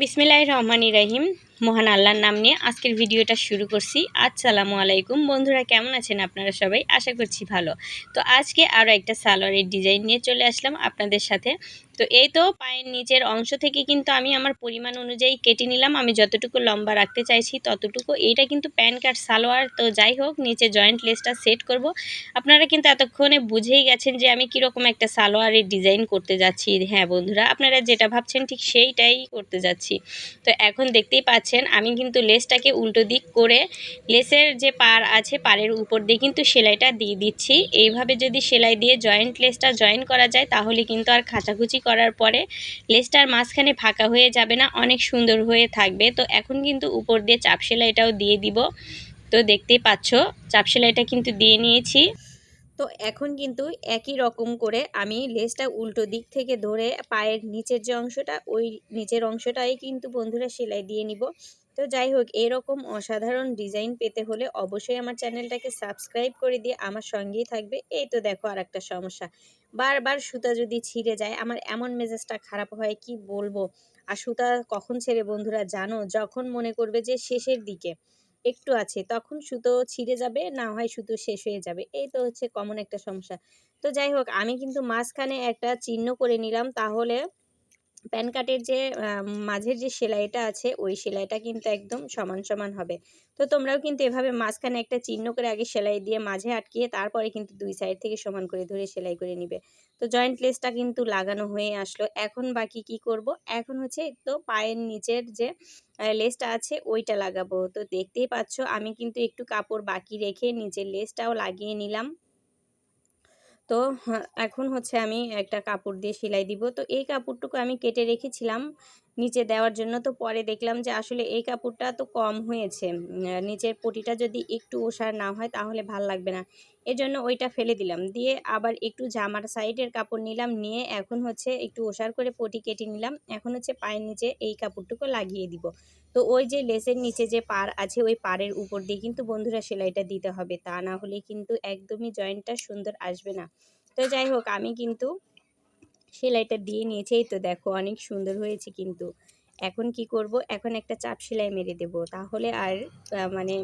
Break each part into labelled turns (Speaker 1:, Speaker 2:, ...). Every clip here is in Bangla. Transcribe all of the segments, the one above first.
Speaker 1: বিসমিল্লাহ রহমান রাহিম। মহান আল্লাহর নাম নিয়ে আজকের ভিডিওটা শুরু করছি। আসসালামু আলাইকুম। বন্ধুরা, কেমন আছেন আপনারা সবাই? আশা করছি ভালো। তো আজকে আরও একটা সালোয়ারের ডিজাইন নিয়ে চলে আসলাম আপনাদের সাথে। তো এই তো পায়ের নিচের অংশ থেকে কিন্তু আমি আমার পরিমাণ অনুযায়ী কেটে নিলাম। আমি যতটুকু লম্বা রাখতে চাইছি ততটুকু। এইটা কিন্তু প্যান কার্ড সালোয়ার। তো যাই হোক, নিচে জয়েন্ট লেসটা সেট করব। আপনারা কিন্তু এতক্ষণে বুঝেই গেছেন যে আমি কীরকম একটা সালোয়ারের ডিজাইন করতে যাচ্ছি। হ্যাঁ বন্ধুরা, আপনারা যেটা ভাবছেন ঠিক সেইটাই করতে যাচ্ছি। তো এখন দেখতেই পাচ্ছেন, আমি কিন্তু লেসটাকে উল্টো দিক করে লেসের যে পার আছে পারের উপর দিয়ে কিন্তু সেলাইটা দিয়ে দিচ্ছি। এইভাবে যদি সেলাই দিয়ে জয়েন্ট লেসটা জয়েন করা যায়, তাহলে কিন্তু আর খাঁচাখুচি করার পরে লেসটার মাঝখানে ফাঁকা হয়ে যাবে না, অনেক সুন্দর হয়ে থাকবে। তো এখন কিন্তু উপর দিয়ে চাপ সেলাইটাও দিয়ে দিব। তো দেখতেই পাচ্ছ, চাপ সেলাইটা কিন্তু দিয়ে নিয়েছি। তো এখন কিন্তু একই রকম করে আমি লেসটা উল্টো দিক থেকে ধরে পায়ের নিচের যে অংশটা, ওই নিচের অংশটাই কিন্তু বন্ধুরা সেলাই দিয়ে নিব। তো যাই হোক, এরকম অসাধারণ ডিজাইন পেতে হলে অবশ্যই আমার চ্যানেলটাকে সাবস্ক্রাইব করে দিয়ে আমার সঙ্গেই থাকবে। এই তো দেখো আর একটা সমস্যা। বারবার সুতা যদি ছিঁড়ে যায়, আমার এমন মেজাজটা খারাপ হয়, কি বলব? আর সুতা কখন ছেড়ে বন্ধুরা জানো? যখন মনে করবে যে শেষের দিকে। একটু আছে, তখন সুতো ছিঁড়ে যাবে, না হয় সুতো শেষ হয়ে যাবে। এই তো হচ্ছে কমন একটা সমস্যা। তো যাই হোক, আমি কিন্তু মাঝখানে একটা চিহ্ন করে নিলাম, তাহলে প্যান কার্ডের যে মাঝের যে সেলাইটা আছে, ওই সেলাইটা কিন্তু একদম সমান সমান হবে। তো তোমরাও কিন্তু এভাবে মাঝখানে একটা চিহ্ন করে আগে সেলাই দিয়ে মাঝে আটকিয়ে তারপরে কিন্তু দুই সাইড থেকে সমান করে ধরে সেলাই করে নিবে। তো জয়েন্ট লেসটা কিন্তু লাগানো হয়ে আসলো। এখন বাকি কি করব? এখন হচ্ছে তো পায়ের নিচের যে লেসটা আছে, ওইটা লাগাবো। তো দেখতেই পাচ্ছ, আমি কিন্তু একটু কাপড় বাকি রেখে নিচের লেসটাও লাগিয়ে নিলাম। তো এখন হচ্ছে আমি একটা কাপড় দিয়ে সেলাই দিব। তো এই কাপড়টুকু আমি কেটে রেখেছিলাম নিচে দেওয়ার জন্য। তো পরে দেখলাম যে আসলে এই কাপড়টা তো কম হয়েছে। নিচের পটিটা যদি একটু ওষার না হয় তাহলে ভালো লাগবে না। এজন্য ওইটা ফেলে দিলাম। দিয়ে আবার একটু জামার সাইডের কাপড় নিলাম, নিয়ে এখন হচ্ছে একটু ওষার করে পটি কেটে নিলাম। এখন হচ্ছে পায়ের নিচে এই কাপড়টুকু লাগিয়ে দিব। তো ওই যে লেসের নিচে যে পার আছে, ওই পাড়ের উপর দিয়ে কিন্তু বন্ধুরা সেলাইটা দিতে হবে। তা না হলে কিন্তু একদমই জয়েন্টটা সুন্দর আসবে না। তো যাই হোক, আমি কিন্তু সেলাইটা দিয়ে নিয়েছি। এই তো দেখো, অনেক সুন্দর হয়েছে কিন্তু। এখন কি করব? এখন একটা চাপ সেলাই মেরে দেব। তাহলে আর মানে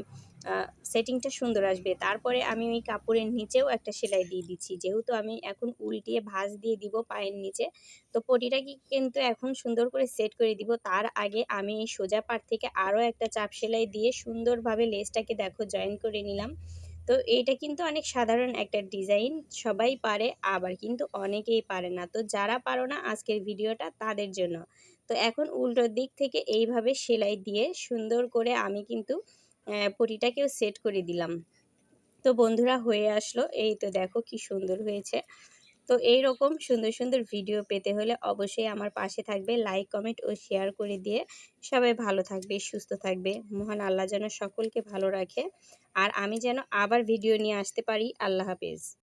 Speaker 1: সেটিংটা সুন্দর আসবে। তারপরে আমি ওই কাপড়ের নিচেও একটা সেলাই দিয়ে দিচ্ছি। যেহেতু আমি এখন উল্টিয়ে ভাঁজ দিয়ে দিব পায়ের নিচে, তো পটিটাকে কিন্তু এখন সুন্দর করে সেট করে দিব। তার আগে আমি এই সোজা পাট থেকে আরও একটা চাপ সেলাই দিয়ে সুন্দরভাবে লেসটাকে দেখো জয়েন করে নিলাম। তো এটা কিন্তু অনেক সাধারণ একটা ডিজাইন। সবাই পারে, আবার কিন্তু অনেকেই পারে না। তো যারা পারো না আজকের ভিডিওটা তাদের জন্য। তো এখন উল্টোর দিক থেকে এইভাবে সেলাই দিয়ে সুন্দর করে আমি কিন্তু পটিটাকেও সেট করে দিলাম। তো বন্ধুরা হয়ে আসলো। এই তো দেখো কি সুন্দর হয়েছে। তো এই রকম সুন্দর সুন্দর ভিডিও পেতে হলে অবশ্যই আমার পাশে থাকবে। লাইক কমেন্ট ও শেয়ার করে দিয়ে সবাই ভালো থাকবে, সুস্থ থাকবে। মহান আল্লাহ যেন সকলকে ভালো রাখে। আর আমি যেন আবার ভিডিও নিয়ে আসতে পারি। আল্লাহ হাফিজ।